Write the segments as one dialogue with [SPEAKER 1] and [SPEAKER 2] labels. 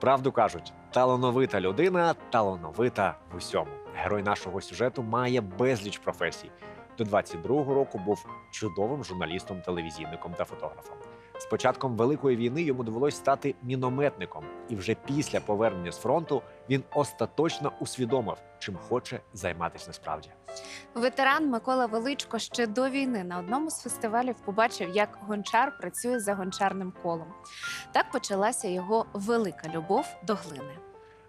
[SPEAKER 1] Правду кажуть, талановита людина талановита в усьому. Герой нашого сюжету має безліч професій. До 22-го року був чудовим журналістом, телевізійником та фотографом. З початком великої війни йому довелось стати мінометником, і вже після повернення з фронту він остаточно усвідомив, чим хоче займатися насправді.
[SPEAKER 2] Ветеран Микола Величко ще до війни на одному з фестивалів побачив, як гончар працює за гончарним колом. Так почалася його велика любов до глини.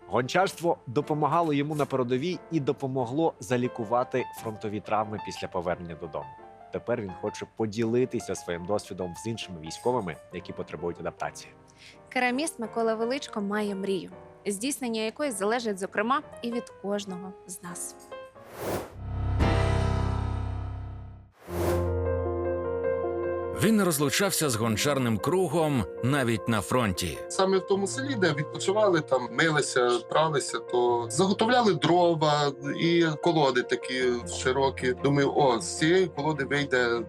[SPEAKER 1] Гончарство допомагало йому на передовій і допомогло залікувати фронтові травми після повернення додому. Тепер він хоче поділитися своїм досвідом з іншими військовими, які потребують адаптації.
[SPEAKER 2] Кераміст Микола Величко має мрію, здійснення якої залежить, зокрема, і від кожного з нас.
[SPEAKER 3] Він не розлучався з гончарним кругом навіть на фронті.
[SPEAKER 4] Саме в тому селі, де відпочивали, там милися, пралися, то заготовляли дрова і колоди такі широкі. Думаю, о, з цієї колоди вийде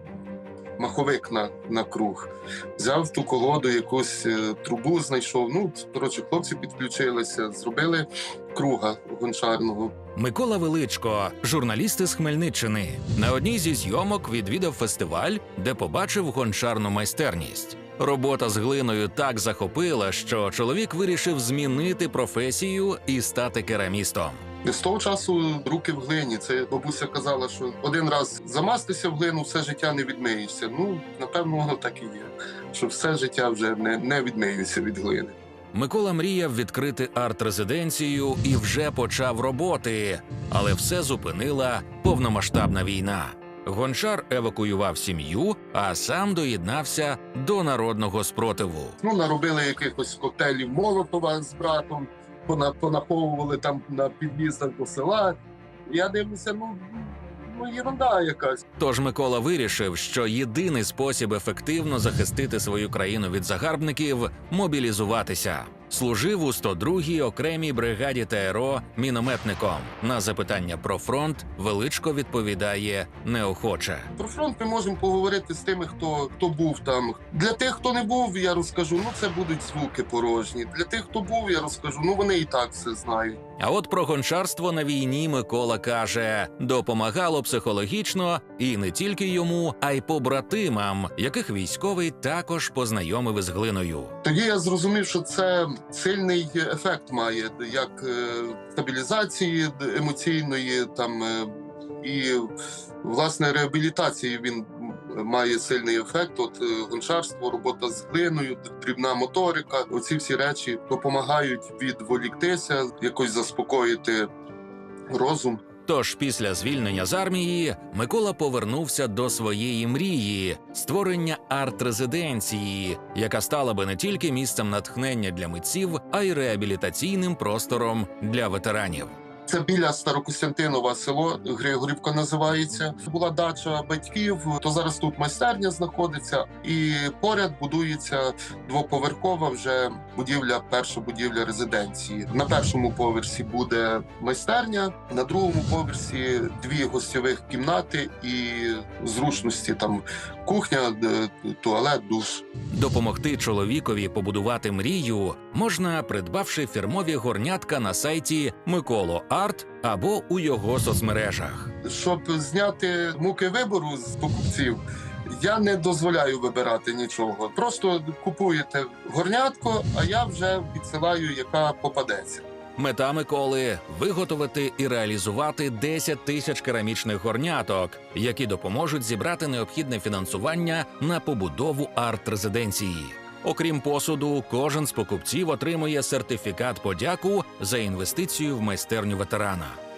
[SPEAKER 4] маховик на, на круг. Взяв ту колоду, якусь е, трубу знайшов. Ну, коротше, хлопці підключилися, зробили круга гончарного.
[SPEAKER 3] Микола Величко, журналіст із Хмельниччини, на одній зі зйомок відвідав фестиваль, де побачив гончарну майстерність. Робота з глиною так захопила, що чоловік вирішив змінити професію і стати керамістом.
[SPEAKER 4] З того часу руки в глині. Це бабуся казала, що один раз замастися в глину, все життя не відмиєшся. Ну, напевно, воно так і є. Що все життя вже не, не відмиюся від глини.
[SPEAKER 3] Микола мріяв відкрити арт-резиденцію і вже почав роботи, але все зупинила повномасштабна війна. Гончар евакуював сім'ю, а сам доєднався до народного спротиву.
[SPEAKER 4] Ну, наробили якихось коктейлів Молотова з братом, понаховували там на під'їздах до села. Я дивлюся, ну, ну єрунда якась.
[SPEAKER 3] Тож Микола вирішив, що єдиний спосіб ефективно захистити свою країну від загарбників мобілізуватися. Служив у 102-й окремій бригаді ТРО мінометником. На запитання про фронт величко відповідає неохоче.
[SPEAKER 4] Про фронт ми можемо поговорити з тими, хто, хто був там. Для тих, хто не був, я розкажу, ну це будуть звуки порожні. Для тих, хто був, я розкажу, ну вони і так все знають.
[SPEAKER 3] А от про гончарство на війні Микола каже, допомагало психологічно і не тільки йому, а й побратимам, яких військовий також познайомив із глиною.
[SPEAKER 4] Тоді я зрозумів, що це сильний ефект має як е, стабілізації емоційної, там е, і власне реабілітації він має сильний ефект. От е, гончарство, робота з глиною, дрібна моторика. Оці всі речі допомагають відволіктися, якось заспокоїти розум.
[SPEAKER 3] Тож після звільнення з армії Микола повернувся до своєї мрії створення арт-резиденції, яка стала би не тільки місцем натхнення для митців, а й реабілітаційним простором для ветеранів.
[SPEAKER 4] Це біля Старокостянтинова село Григорівка називається. Була дача батьків. То зараз тут майстерня знаходиться, і поряд будується двоповерхова вже будівля, перша будівля резиденції. На першому поверсі буде майстерня, на другому поверсі дві гостьових кімнати і зручності там кухня, туалет, душ.
[SPEAKER 3] Допомогти чоловікові побудувати мрію можна, придбавши фірмові горнятка на сайті Миколо Арт або у його соцмережах.
[SPEAKER 4] щоб зняти муки вибору з покупців. Я не дозволяю вибирати нічого. Просто купуєте горнятко, а я вже відсилаю, яка попадеться.
[SPEAKER 3] Мета Миколи виготовити і реалізувати 10 тисяч керамічних горняток, які допоможуть зібрати необхідне фінансування на побудову арт-резиденції. Окрім посуду, кожен з покупців отримує сертифікат подяку за інвестицію в майстерню ветерана.